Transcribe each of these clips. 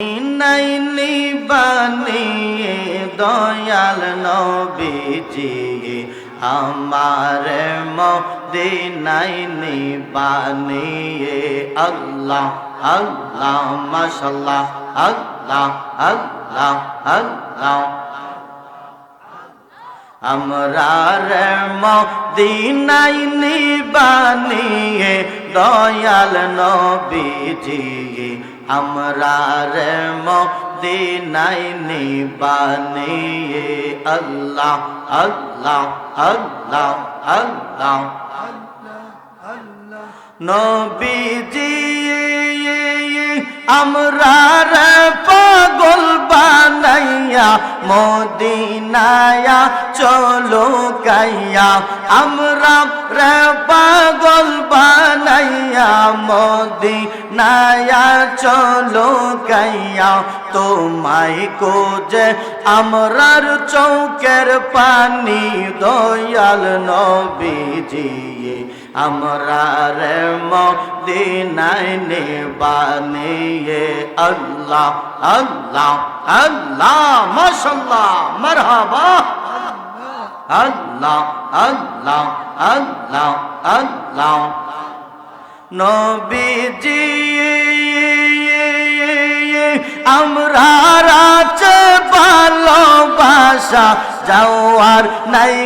নাইনি বানিয়ে দয়াল নবীজি আমার মদিনাইনি বানিয়ে আল্লাহ আল্লাহ মশাল্লাহ আল্লাহ আল্লাহ আল্লাহ। আমরা রে মদিনাই নিবানিয়ে দয়াল নবীজি। আমরা রে মদিনাই নিবানিয়ে আল্লাহ আল্লাহ আল্লাহ আল্লাহ। নবীজি, আমরা রে পাগল বানাইয়া মদিনায়া চলো কাইয়া আমরা রে পাগল বানাইয়া মদিনায়া চলো কাইয়া তোমায় কোজে আমরার চৌকের পানি দয়াল নবীজি আমরা রে মদিনায় নিবানিয়ে আল্লাহ আল্লাহ আল্লাহ মাশাল্লাহ মারহাবা। আল্লাহ আল্লাহ আল্লাহ আল্লাহ। নবীজি, আমরা রাজে ভালোবাসা, যাওয়ার নাই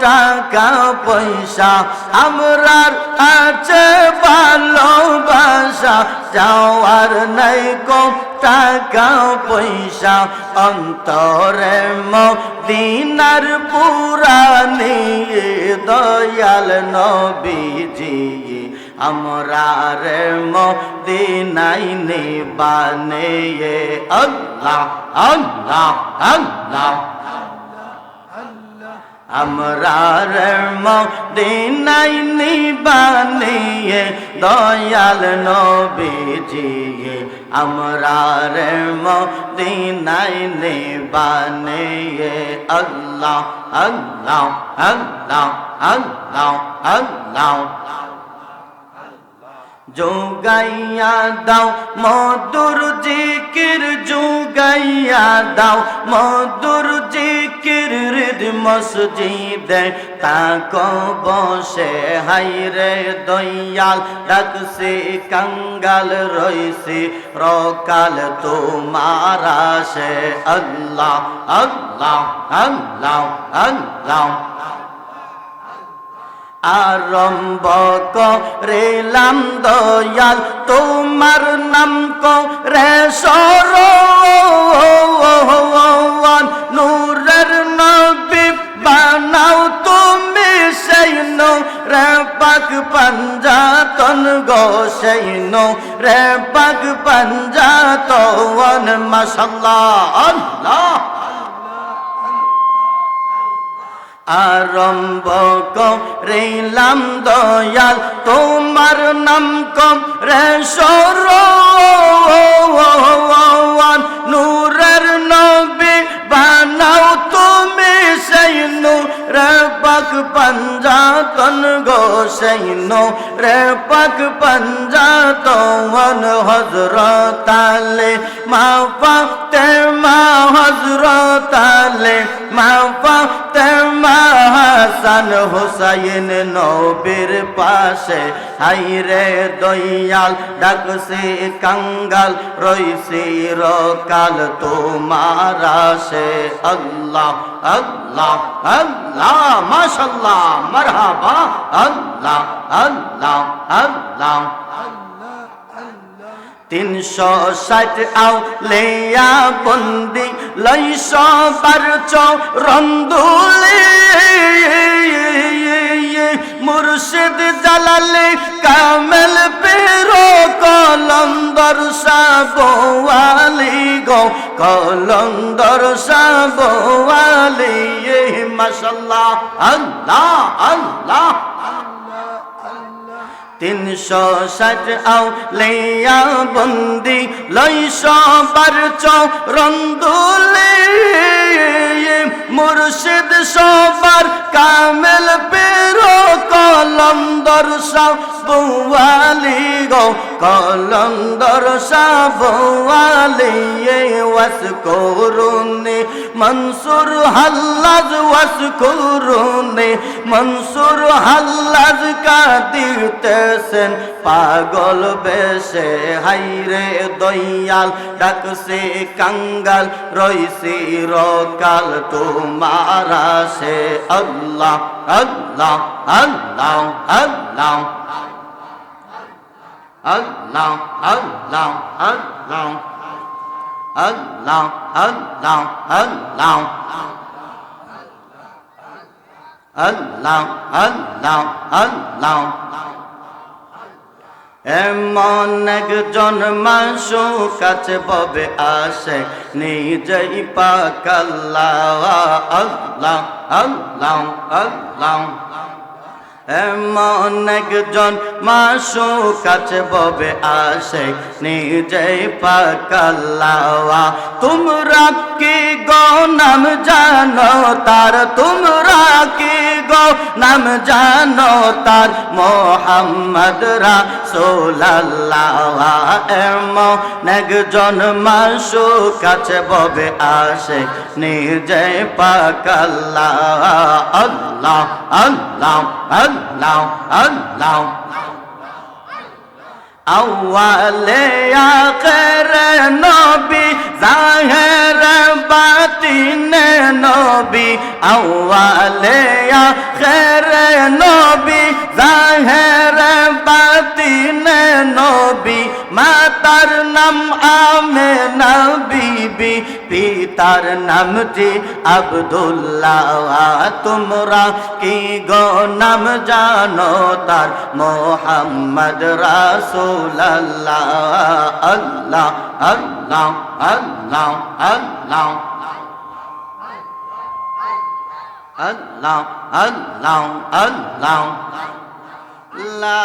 টাকা পয়সা। আমরা আছে ভালোবাসা, যাওয়ার নাই টাকা পয়সা। অন্তরে মদিনার পুরানি দয়াল নবীজি আমরা রে মদিনাই নিবানে আল্লাহ আল্লাহ আল্লাহ। আমরা রে মদিনাই নিবানে দয়াল নবীজি আমরা রে মদিনাই নিবানে আল্লাহ আল্লাহ আল্লাহ আল্লাহ আল্লাহ। যোগাইয়া দাও, মধুর জিকির যোগাইয়া দাও, মধুর জিকির হৃদ মসজিদে তাকো বসে। হাইরে দয়াল ডাকছে কাঙ্গাল রইছে রকাল তোমার আসে। আল্লাহ আল্লাহ আল্লাহ আল্লাহ। আরম্ভ করেলাম দয়াল, তোমার নাম করে সর নূরের নবী বানাও তুমি সেই রে পাক পঞ্জাতন গো সেই রে পাক পঞ্জাতন, মাশাল্লাহ, আল্লাহ। আরম্ভ করিলাম দয়াল তোমার নাম কম রে সর। সেই রে পাক পঞ্জাতন হজরত আলে মা পাতে মা হজরত আলে মা পাতে মা হাসান হোসাইন নবীর পাশে। হাইরে দয়াল ডাকছে কাঙ্গাল রইছে রকাল, তোমার আসে আল্লাহ আল্লাহ আল্লাহ, মাশাল্লাহ, মারহাবা, আল্লাহ আল্লাহ আল্লাহ। তিনশো ষাট আও লেয়া বন্দি, লইশ বার রন্দুলি মুর্শিদ জালাল কামেল পেরো কলন্দর সাবোয়ালি গো কলন্দর সাবোয়ালি মাশাল্লাহ আল্লাহ আল্লাহ তিনশো ষাট আও লেয়া বন্দি লইশ বার রন্দুলে মুর্শিদ সবার কামেল পেরো কলম দর্শা বৌয়ালি গো কলম দর্শা বৌয়ালি ওয়াস করুনে মনসুর হাল্লাজ ওয়াস করুনে মনসুর হাল্লাজ কাঁদিতেছেন, পাগল বেশে। হাইরে দয়াল, ডাকছে কাঙ্গাল, রইছি রকাল, তোমার সে আল্লাহ আল্লাহ আল্লাহ আল্লাহ। আল্লাহ আল্লাহ আল্লাহ আল্লাহ আল্লাহ আল্লাহ আল্লাহ আল্লাহ আল্লাহ এমন একজন মানুষ কাছে ববে আসে নিজেই পাকাল্লাহ আল্লাহ আল্লাহ আল্লাহ এমন একজন মাসু কাছে ববে আসে নিজেই পাকাল্লাওয়া তোমরা কি গো? নাম জানো তার, তোমরা কি গো? নাম জানো তার, মোহাম্মদ রাসূলুল্লাহ এমন একজন মাসু কাছে ববে আসে নিজেই পাকাল্লাহ আল্লাহ আল্লাহ আল্লাহ আল্লাহ। আউয়ালে আখের নবী জাহের বাতিন নবী আউয়ালে আখের নবী জাহের বাতিন নবী মাতার নাম আমেনা বিবি, পিতার নাম জি আব্দুল্লাহ। তোমরা কি গো নাম জানো? তার মোহাম্মদ রাসূলুল্লাহ। আল্লাহ আল্লাহ আল্লাহ আল্লাহ। আল্লাহ আল্লাহ আল্লাহ। লা